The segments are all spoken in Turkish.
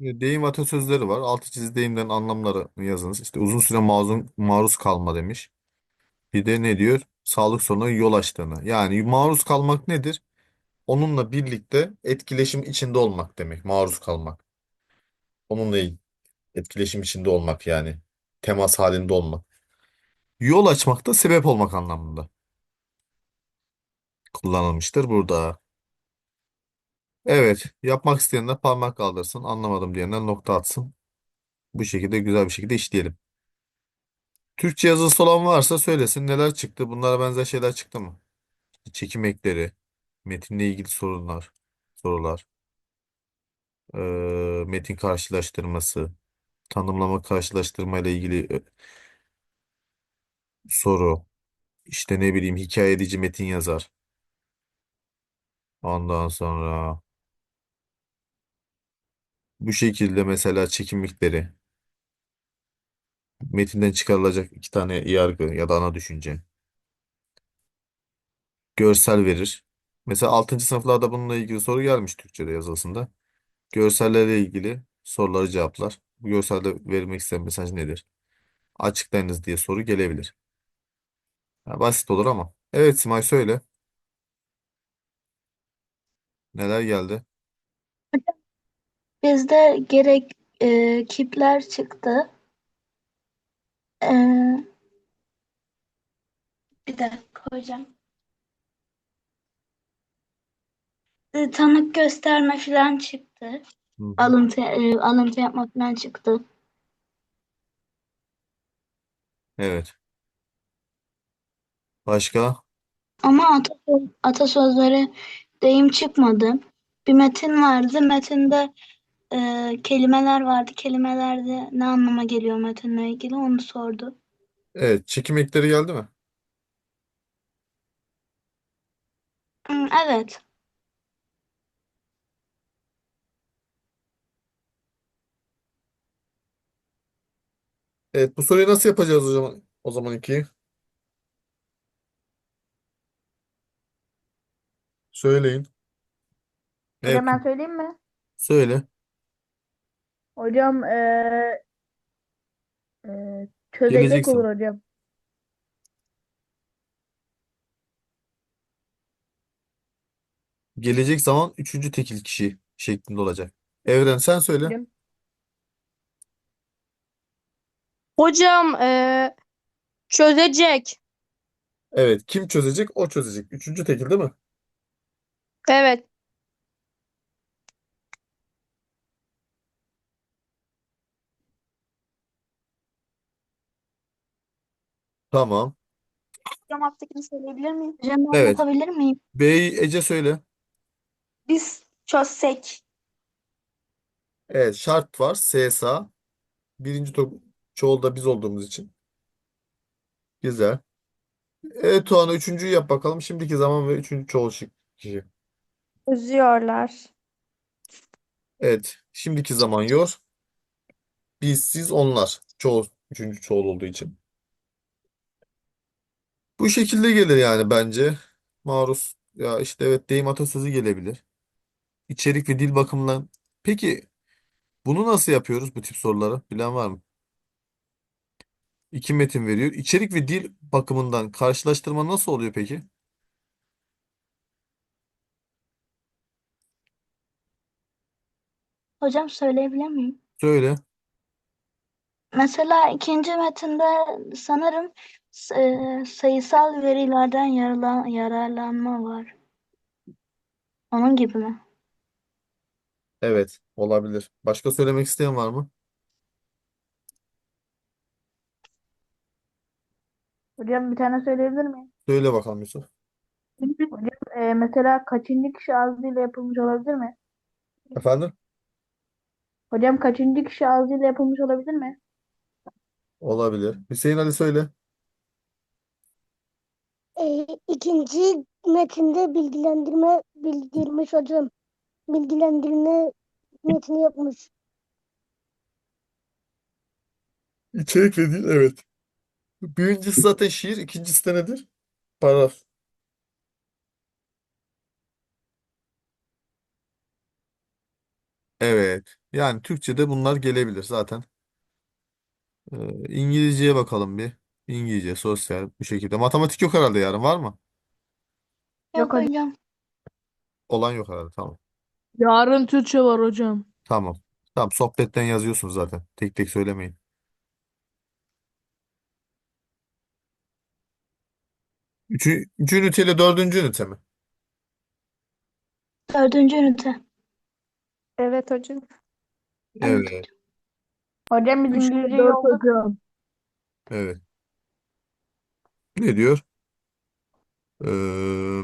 Deyim atasözleri var. Altı çizili deyimlerin anlamları yazınız. İşte uzun süre maruz, maruz kalma demiş. Bir de ne diyor? Sağlık sorununa yol açtığını. Yani maruz kalmak nedir? Onunla birlikte etkileşim içinde olmak demek. Maruz kalmak. Onunla il- etkileşim içinde olmak yani. Temas halinde olmak. Yol açmak da sebep olmak anlamında kullanılmıştır burada. Evet, yapmak isteyenler parmak kaldırsın. Anlamadım diyenler nokta atsın. Bu şekilde güzel bir şekilde işleyelim. Türkçe yazısı olan varsa söylesin neler çıktı. Bunlara benzer şeyler çıktı mı? Çekim ekleri, metinle ilgili sorunlar, sorular, eee, metin karşılaştırması, tanımlama karşılaştırma ile ilgili e, soru, işte ne bileyim hikaye edici metin yazar. Ondan sonra bu şekilde mesela çekimlikleri, metinden çıkarılacak iki tane yargı ya da ana düşünce, görsel verir. Mesela 6. sınıflarda bununla ilgili soru gelmiş Türkçe'de yazılısında. Görsellerle ilgili soruları cevaplar. Bu görselde verilmek istenen mesaj nedir? Açıklayınız diye soru gelebilir. Ha, basit olur ama. Evet Simay söyle. Neler geldi? Bizde gerek e, kipler çıktı. E, bir dakika hocam. E, tanık gösterme falan çıktı. Hı hı. Alıntı, e, alıntı yapma falan çıktı. Evet. Başka? Ama atasöz, atasözleri deyim çıkmadı. Bir metin vardı. Metinde e, kelimeler vardı. Kelimelerde ne anlama geliyor metinle ilgili onu sordu. Evet. Çekim ekleri geldi mi? Hı, evet. Evet. Bu soruyu nasıl yapacağız o zaman? O zaman iki. Söyleyin. Evet. Ben söyleyeyim mi? Söyle. Hocam eee eee, çözecek Geleceksin. olur hocam. Gelecek zaman üçüncü tekil kişi şeklinde olacak. Evren sen söyle. Hocam. Hocam eee, çözecek. Evet. Kim çözecek? O çözecek. Üçüncü tekil değil mi? Evet. Tamam. Hocam alttakini söyleyebilir miyim? Hocam ben Evet. yapabilir miyim? B'yi Ece söyle. Biz çözsek. Evet. Şart var. S sağ. Birinci to çoğulda biz olduğumuz için. Güzel. Evet Tuana üçüncüyü yap bakalım. Şimdiki zaman ve üçüncü çoğul şık kişi. Çözüyorlar. Evet. Şimdiki zaman yor. Biz, siz, onlar. Çoğul. Üçüncü çoğul olduğu için. Bu şekilde gelir yani bence. Maruz. Ya işte evet deyim atasözü gelebilir. İçerik ve dil bakımından. Peki bunu nasıl yapıyoruz bu tip soruları? Bilen var mı? İki metin veriyor. İçerik ve dil bakımından karşılaştırma nasıl oluyor peki? Hocam söyleyebilir miyim? Söyle. Mesela ikinci metinde sanırım sayısal verilerden yararlan, yararlanma var. Onun gibi mi? Evet, olabilir. Başka söylemek isteyen var mı? Hocam bir tane söyleyebilir miyim? Söyle bakalım Yusuf. Hocam eee, mesela kaçıncı kişi ağzıyla yapılmış olabilir mi? Efendim? Hocam kaçıncı kişi ağzıyla yapılmış olabilir mi? Olabilir. Hüseyin Ali söyle. E, ikinci metinde bilgilendirme bildirmiş hocam. Bilgilendirme metni yapmış. İçerik ve dil evet. Birincisi zaten şiir, ikincisi de nedir? Paragraf. Evet. Yani Türkçe'de bunlar gelebilir zaten. Ee, İngilizceye bakalım bir. İngilizce, sosyal bu şekilde. Matematik yok herhalde yarın var mı? Yok Yok hocam. hocam. Olan yok herhalde. Tamam. Yarın Türkçe var hocam. Tamam. Tamam sohbetten yazıyorsunuz zaten. Tek tek söylemeyin. Üçü, üçüncü üniteyle dördüncü ünite mi? Dördüncü ünite. Evet hocam. Evet. Evet. Hocam biz Üçte İngilizceyi dört olduk. hocam. Evet. Ne diyor? Ee,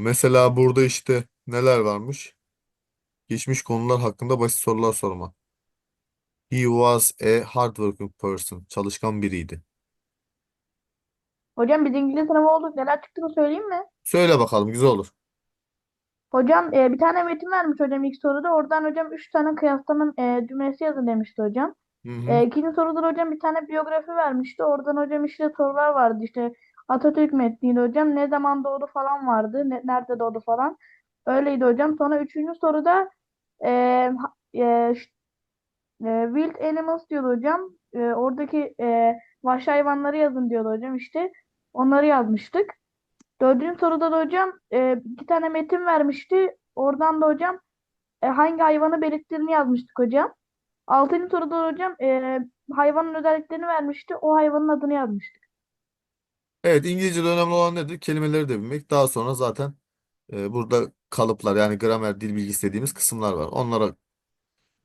mesela burada işte neler varmış? Geçmiş konular hakkında basit sorular sorma. He was a hardworking person. Çalışkan biriydi. Hocam biz İngilizce sınavı olduk. Neler çıktığını söyleyeyim mi? Söyle bakalım güzel olur. Hocam e, bir tane metin vermiş hocam ilk soruda. Oradan hocam üç tane kıyaslama e, cümlesi yazın demişti hocam. Hı hı. E, ikinci soruda da hocam bir tane biyografi vermişti. Oradan hocam işte sorular vardı. İşte Atatürk metniydi hocam. Ne zaman doğdu falan vardı. Ne- nerede doğdu falan. Öyleydi hocam. Sonra üçüncü soruda e, e, e, wild animals diyordu hocam. E, oradaki e, vahşi hayvanları yazın diyordu hocam işte. Onları yazmıştık. Dördüncü soruda da hocam e, iki tane metin vermişti. Oradan da hocam e, hangi hayvanı belirttiğini yazmıştık hocam. Altıncı soruda da hocam e, hayvanın özelliklerini vermişti. O hayvanın adını yazmıştık. Evet İngilizce'de önemli olan nedir? Kelimeleri de bilmek. Daha sonra zaten e, burada kalıplar yani gramer, dil bilgisi dediğimiz kısımlar var. Onlara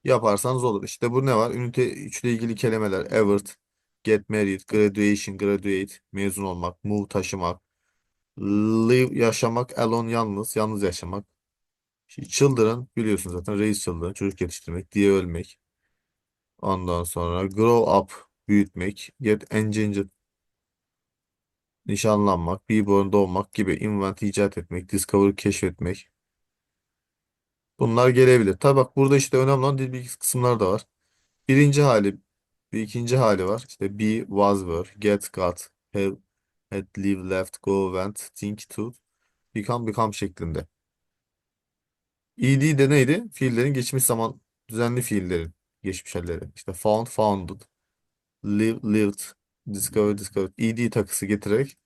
yaparsanız olur. İşte bu ne var? Ünite 3 ile ilgili kelimeler. Evert, get married, graduation, graduate, mezun olmak, move, taşımak, live, yaşamak, alone, yalnız, yalnız yaşamak. Children biliyorsunuz zaten raise children, çocuk yetiştirmek, diye ölmek. Ondan sonra grow up, büyütmek, get engaged, nişanlanmak, be born, doğmak gibi invent, icat etmek, discover, keşfetmek. Bunlar gelebilir. Tabi bak burada işte önemli olan dil bilgisi kısımları da var. Birinci hali, bir ikinci hali var. İşte be, was, were, get, got, have, had, live, left, go, went, think, to, become, become şeklinde. ed de neydi? Fiillerin geçmiş zaman düzenli fiillerin geçmiş halleri. İşte found, founded, live, lived, discover, discovered. ed takısı getirerek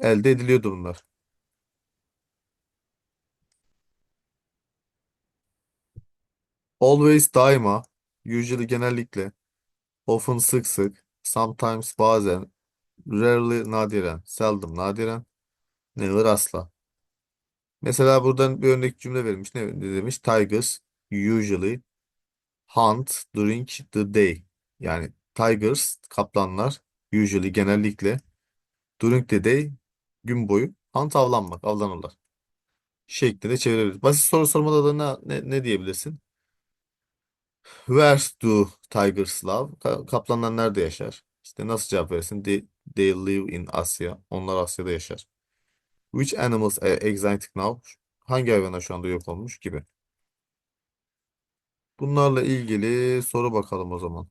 elde ediliyordu bunlar. Always daima, usually genellikle, often sık sık, sometimes bazen, rarely nadiren, seldom nadiren, never asla. Mesela buradan bir örnek cümle verilmiş. Ne, ne demiş? Tigers usually hunt during the day. Yani tigers, kaplanlar usually genellikle during the day gün boyu hunt avlanmak, avlanırlar. Şeklinde çevirebiliriz. Basit soru sormada da ne, ne, ne diyebilirsin? Where do tigers live? Ka- Kaplanlar nerede yaşar? İşte nasıl cevap verirsin? They, they live in Asya. Onlar Asya'da yaşar. Which animals are extinct now? Hangi hayvanlar şu anda yok olmuş gibi. Bunlarla ilgili soru bakalım o zaman.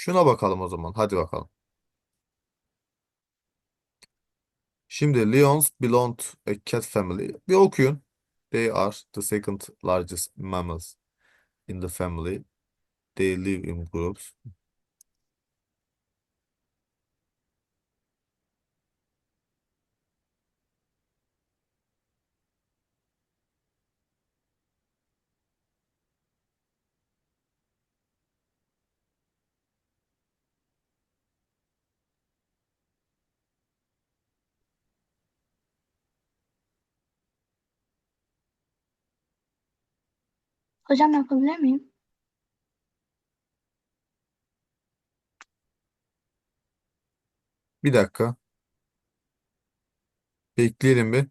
Şuna bakalım o zaman. Hadi bakalım. Şimdi lions belong a cat family. Bir okuyun. They are the second largest mammals in the family. They live in groups. Hocam yapabilir miyim? Bir dakika. Bekleyelim bir.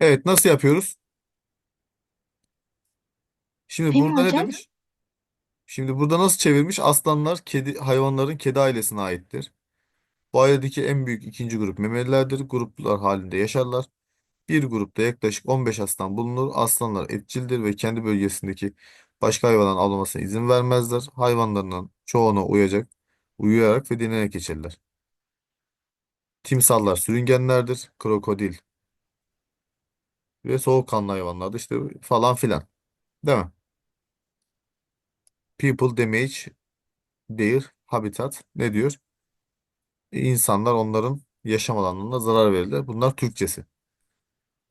Evet nasıl yapıyoruz? Şimdi Değil mi burada ne hocam? demiş? Şimdi burada nasıl çevirmiş? Aslanlar kedi hayvanların kedi ailesine aittir. Bu ailedeki en büyük ikinci grup memelilerdir. Gruplar halinde yaşarlar. Bir grupta yaklaşık 15 aslan bulunur. Aslanlar etçildir ve kendi bölgesindeki başka hayvanların avlamasına izin vermezler. Hayvanlarının çoğuna uyacak, uyuyarak ve dinlenerek geçerler. Timsahlar sürüngenlerdir. Krokodil ve soğukkanlı hayvanlardır. İşte falan filan. Değil mi? People damage their habitat. Ne diyor? İnsanlar onların yaşam alanlarına zarar verirler. Bunlar Türkçesi.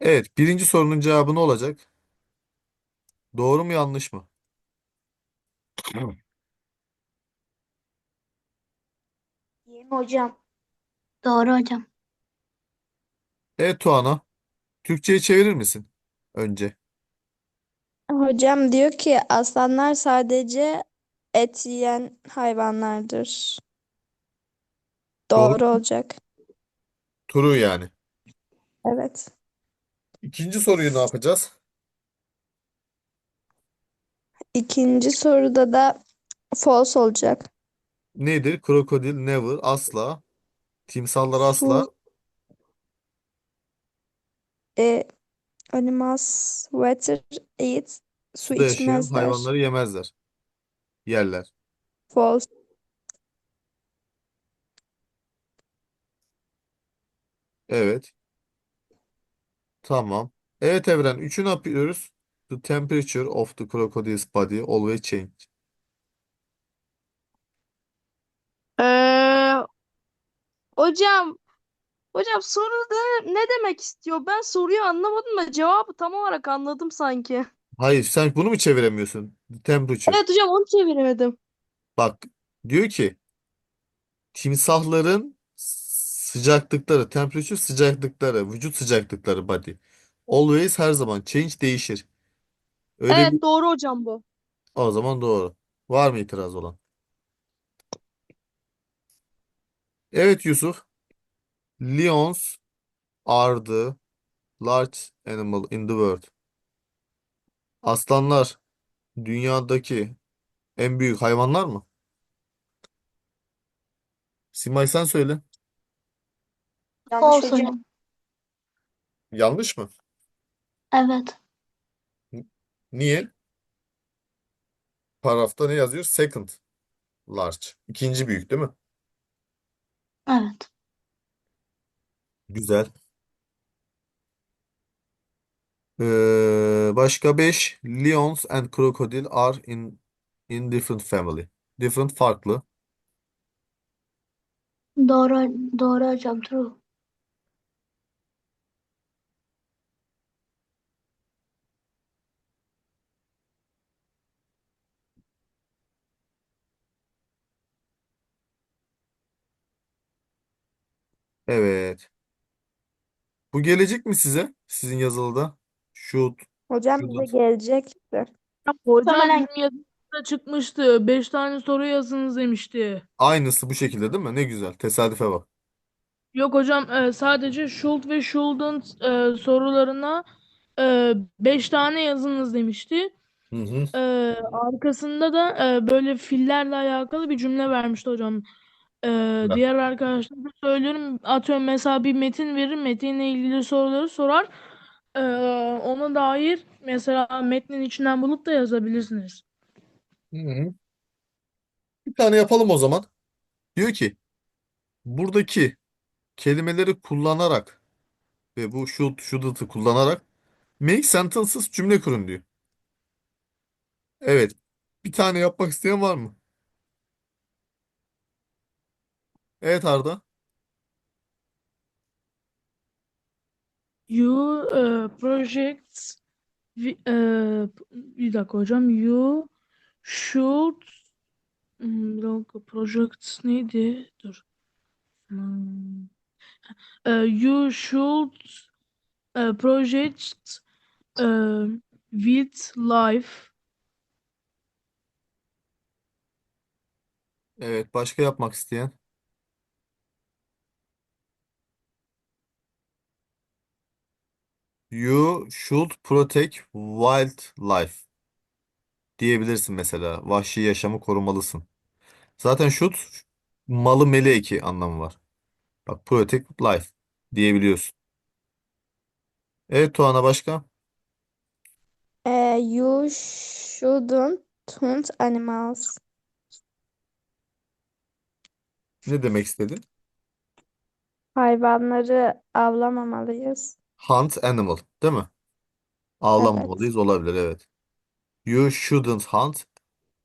Evet, birinci sorunun cevabı ne olacak? Doğru mu yanlış mı? Mi hocam? Doğru hocam. Evet Tuana, Türkçe'ye çevirir misin? Önce. Hocam diyor ki aslanlar sadece et yiyen hayvanlardır. Doğru. Doğru olacak. True yani. Evet. İkinci soruyu ne yapacağız? İkinci soruda da false olacak. Nedir? Krokodil never asla. Timsahlar asla. E, animals water eat su Suda yaşayan içmezler. hayvanları yemezler. Yerler. False. Evet. Tamam. Evet Evren. Üçü ne yapıyoruz? The temperature of the crocodile's body always change. Ee, hocam hocam soruda ne demek istiyor? Ben soruyu anlamadım da cevabı tam olarak anladım sanki. Hayır, sen bunu mu çeviremiyorsun? Temperature. Evet hocam onu çeviremedim. Bak, diyor ki timsahların sıcaklıkları, temperature sıcaklıkları, vücut sıcaklıkları body. Always her zaman change değişir. Öyle bir Evet doğru hocam bu. o zaman doğru. Var mı itiraz olan? Evet Yusuf. Lions are the large animal in the world. Aslanlar dünyadaki en büyük hayvanlar mı? Simay sen söyle. Yanlış False hocam. Yanlış mı? Evet. Niye? Paragrafta ne yazıyor? Second large. İkinci büyük değil mi? Evet. Güzel. Ee, başka 5. Lions and crocodile are in in different family. Different farklı. Doğru doğru hocam. True. Evet. Bu gelecek mi size? Sizin yazılıda? Should, Hocam bize shouldn't. gelecekti. Hocam Muhtemelen bizim yazımızda çıkmıştı. 5 tane soru yazınız demişti. Aynısı bu şekilde değil mi? Ne güzel. Tesadüfe bak. Yok hocam e, sadece should ve shouldn't e, sorularına 5 tane yazınız demişti. Hı hı. E, arkasında da e, böyle fillerle alakalı bir cümle vermişti hocam. E, Güzel. diğer arkadaşlara da söylüyorum. Atıyorum mesela bir metin verir. Metinle ilgili soruları sorar. E, ona dair mesela metnin içinden bulup da yazabilirsiniz. Hı hı. Bir tane yapalım o zaman. Diyor ki buradaki kelimeleri kullanarak ve bu should, shouldn't'ı kullanarak make sentences cümle kurun diyor. Evet. Bir tane yapmak isteyen var mı? Evet Arda. You e, project vi- e, bir dakika hocam. You should Hmm, bir dakika project neydi? Dur. Hmm. E, you should e, project e, with life. Evet. Başka yapmak isteyen? You should protect wildlife diyebilirsin mesela. Vahşi yaşamı korumalısın. Zaten should malı meli eki anlamı var. Bak protect life diyebiliyorsun. Evet Tuana başka? E, you shouldn't hunt animals. Ne demek istedin? Hayvanları avlamamalıyız. Hunt animal, değil mi? Evet. Avlamamalıyız olabilir evet. You shouldn't hunt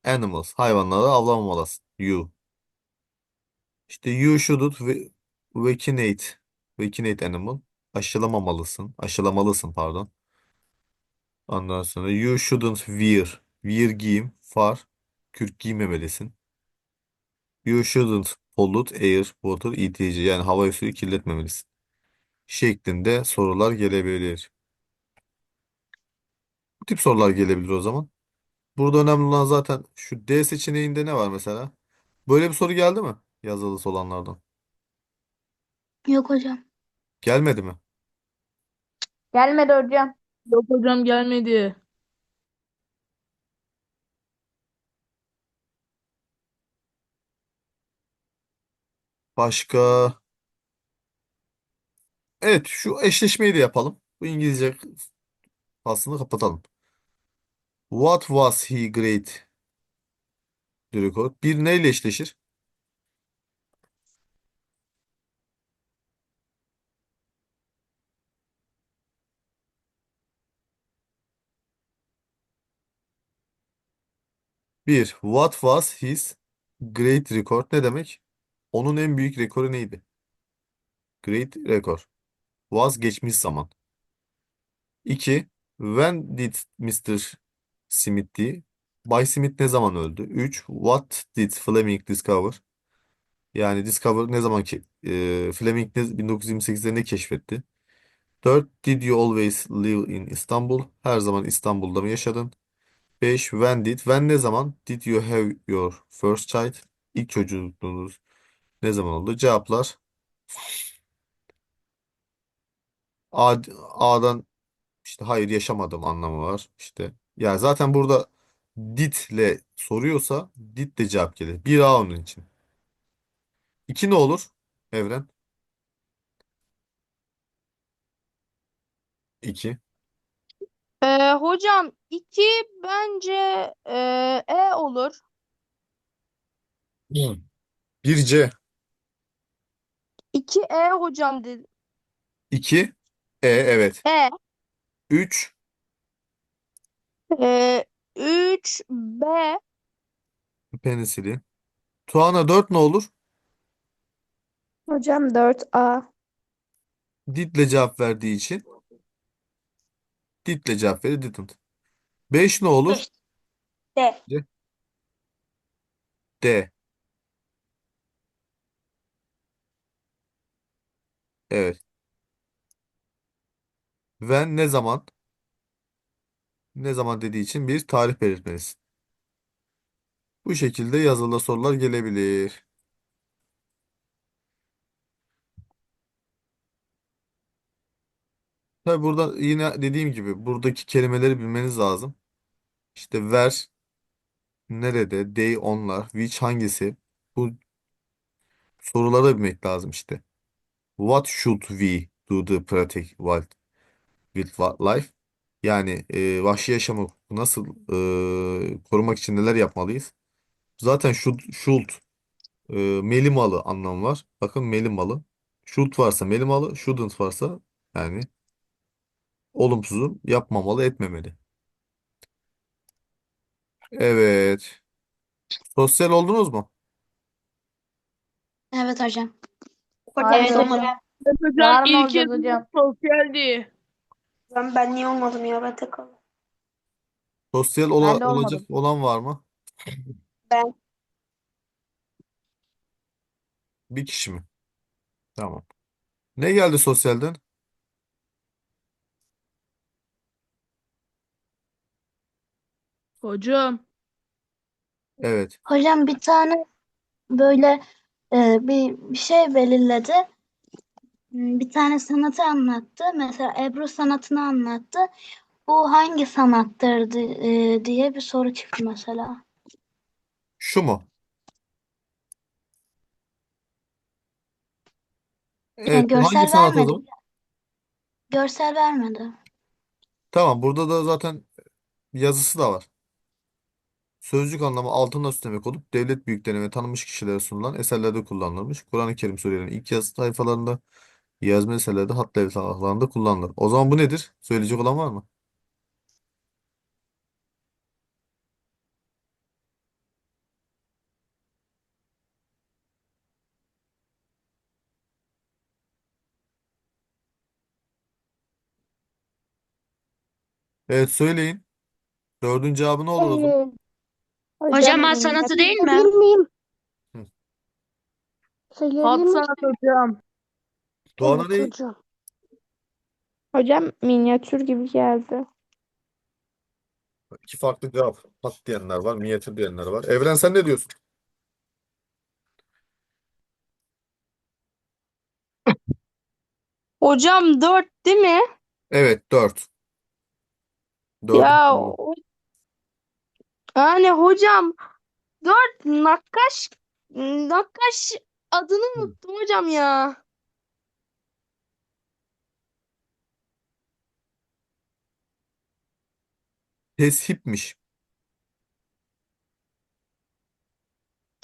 animals. Hayvanları avlamamalısın. You. İşte you shouldn't va- vaccinate. Vaccinate animal. Aşılamamalısın. Aşılamalısın pardon. Ondan sonra you shouldn't wear. Wear giyim. Far. Kürk giymemelisin. You shouldn't pollute air, water, etc. Yani hava ve suyu kirletmemelisin. Şeklinde sorular gelebilir. Bu tip sorular gelebilir o zaman. Burada önemli olan zaten şu D seçeneğinde ne var mesela? Böyle bir soru geldi mi? Yazılısı olanlardan. Yok hocam. Gelmedi mi? Gelmedi hocam. Yok hocam gelmedi. Başka? Evet şu eşleşmeyi de yapalım. Bu İngilizce faslını kapatalım. What was he great? Record. Bir neyle eşleşir? Bir. What was his great record? Ne demek? Onun en büyük rekoru neydi? Great record. Was geçmiş zaman. 2. When did Mr. Smith die? Bay Smith ne zaman öldü? 3. What did Fleming discover? Yani discover ne zaman ki e, Fleming ne, 1928'de ne keşfetti? 4. Did you always live in Istanbul? Her zaman İstanbul'da mı yaşadın? 5. When did? When ne zaman? Did you have your first child? İlk çocuğunuz ne zaman oldu? Cevaplar A, A'dan işte hayır yaşamadım anlamı var. İşte yani zaten burada did'le soruyorsa did de cevap gelir. Bir A onun için. 2 ne olur? Evren. 2. Ee, hocam 2 bence e, E olur. 1 C. 2 E hocam dedi. 2 E evet. E. 3 Ee, 3 B. penisilin. Tuana 4 ne olur? Hocam 4A. Did'le cevap verdiği için did'le cevap verir didn't. 5 ne olur? Beş. D. D. Evet. When ne zaman? Ne zaman dediği için bir tarih belirtmelisin. Bu şekilde yazılı sorular gelebilir. Tabi burada yine dediğim gibi buradaki kelimeleri bilmeniz lazım. İşte where, nerede, they, onlar, which hangisi. Bu soruları bilmek lazım işte. What should we do to protect wild wildlife? Yani e, vahşi yaşamı nasıl e, korumak için neler yapmalıyız? Zaten should, should e, meli malı anlamı var. Bakın meli malı. Should varsa meli malı, shouldn't varsa yani olumsuzum yapmamalı, etmemeli. Evet. Sosyal oldunuz mu? Evet hocam. Hayır Evet hocam. hocam. Evet hocam Yarın ilk olacağız hocam. sosyaldi. Ben, ben niye olmadım ya? Ben tek oldum. Sosyal ola- Ben de olacak olmadım. olan var mı? Ben. Bir kişi mi? Tamam. Ne geldi sosyalden? Hocam. Evet. Hocam bir tane böyle e, bir, bir şey belirledi. Hmm, Bir tane sanatı anlattı. Mesela Ebru sanatını anlattı. Bu hangi sanattır e, diye bir soru çıktı mesela. Şu mu? Yani Evet, hangi görsel sanat o vermedi. zaman? Görsel vermedi. Tamam, burada da zaten yazısı da var. Sözcük anlamı altınla süslemek olup devlet büyüklerine ve tanınmış kişilere sunulan eserlerde kullanılmış. Kur'an-ı Kerim surelerin ilk yazı sayfalarında, yazma eserlerde, hat levhalarında kullanılır. O zaman bu nedir? Söyleyecek olan var mı? Evet söyleyin. Dördüncü cevabı ne olur o zaman? Hocam hat sanatı değil mi? miyim? Söyleyebilir Hat miyim? sanat hocam. Doğan'a Evet ne? hocam. Hocam minyatür gibi geldi. İki farklı cevap. Hat diyenler var, minyatür diyenler var. Evren sen ne diyorsun? Hocam 4 değil mi? Evet, dört. Ya cevap. o- yani hocam 4 nakkaş nakkaş adını unuttum hocam ya. Teshipmiş.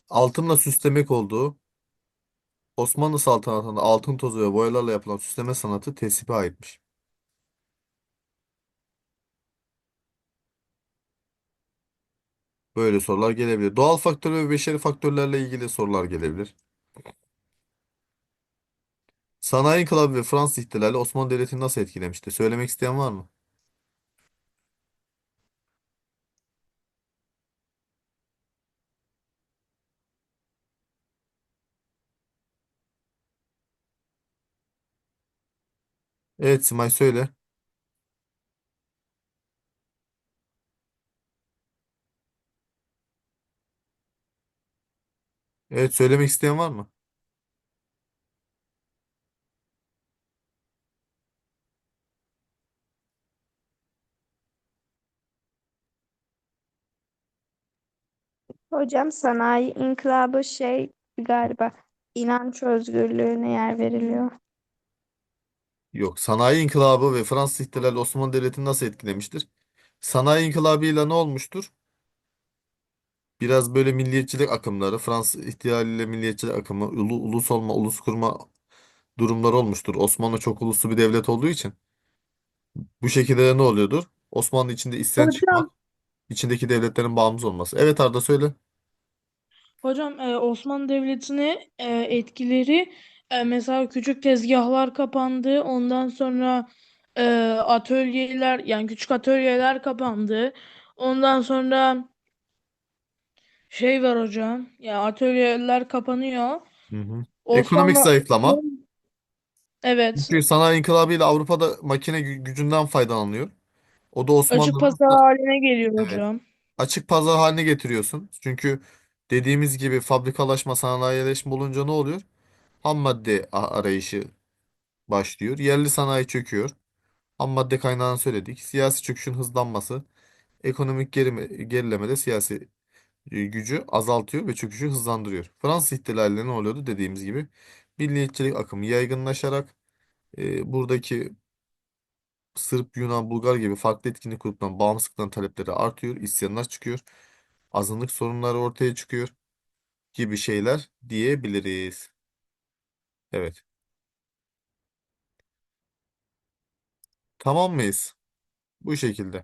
Altınla süslemek olduğu Osmanlı saltanatında altın tozu ve boyalarla yapılan süsleme sanatı teshipe aitmiş. Böyle sorular gelebilir. Doğal faktör ve beşeri faktörlerle ilgili sorular gelebilir. Sanayi İnkılabı ve Fransız İhtilali Osmanlı Devleti'ni nasıl etkilemişti? Söylemek isteyen var mı? Evet Simay söyle. Evet söylemek isteyen var mı? Hocam sanayi inkılabı şey galiba inanç özgürlüğüne yer veriliyor. Yok. Sanayi İnkılabı ve Fransız İhtilali Osmanlı Devleti'ni nasıl etkilemiştir? Sanayi İnkılabı'yla ne olmuştur? Biraz böyle milliyetçilik akımları, Fransız ihtilaliyle milliyetçilik akımı, ulu, ulus olma, ulus kurma durumları olmuştur. Osmanlı çok uluslu bir devlet olduğu için. Bu şekilde de ne oluyordur? Osmanlı içinde isyan çıkmak, Hocam, içindeki devletlerin bağımsız olması. Evet Arda söyle. hocam e, Osmanlı Devleti'ne e, etkileri e, mesela küçük tezgahlar kapandı. Ondan sonra e, atölyeler yani küçük atölyeler kapandı. Ondan sonra şey var hocam. Ya atölyeler kapanıyor. Hı hı. Ekonomik Osmanlı zayıflama. evet Çünkü sanayi inkılabıyla Avrupa'da makine gü- gücünden faydalanılıyor. O da açık Osmanlı'nın pazar haline geliyor evet, hocam. açık pazar haline getiriyorsun. Çünkü dediğimiz gibi fabrikalaşma, sanayileşme olunca ne oluyor? Ham madde arayışı başlıyor. Yerli sanayi çöküyor. Ham madde kaynağını söyledik. Siyasi çöküşün hızlanması, ekonomik gerilemede siyasi e, gücü azaltıyor ve çöküşü hızlandırıyor. Fransız ihtilaliyle ne oluyordu? Dediğimiz gibi milliyetçilik akımı yaygınlaşarak e, buradaki Sırp, Yunan, Bulgar gibi farklı etkinlik gruplarının bağımsızlıktan talepleri artıyor, isyanlar çıkıyor, azınlık sorunları ortaya çıkıyor gibi şeyler diyebiliriz. Evet. Tamam mıyız? Bu şekilde.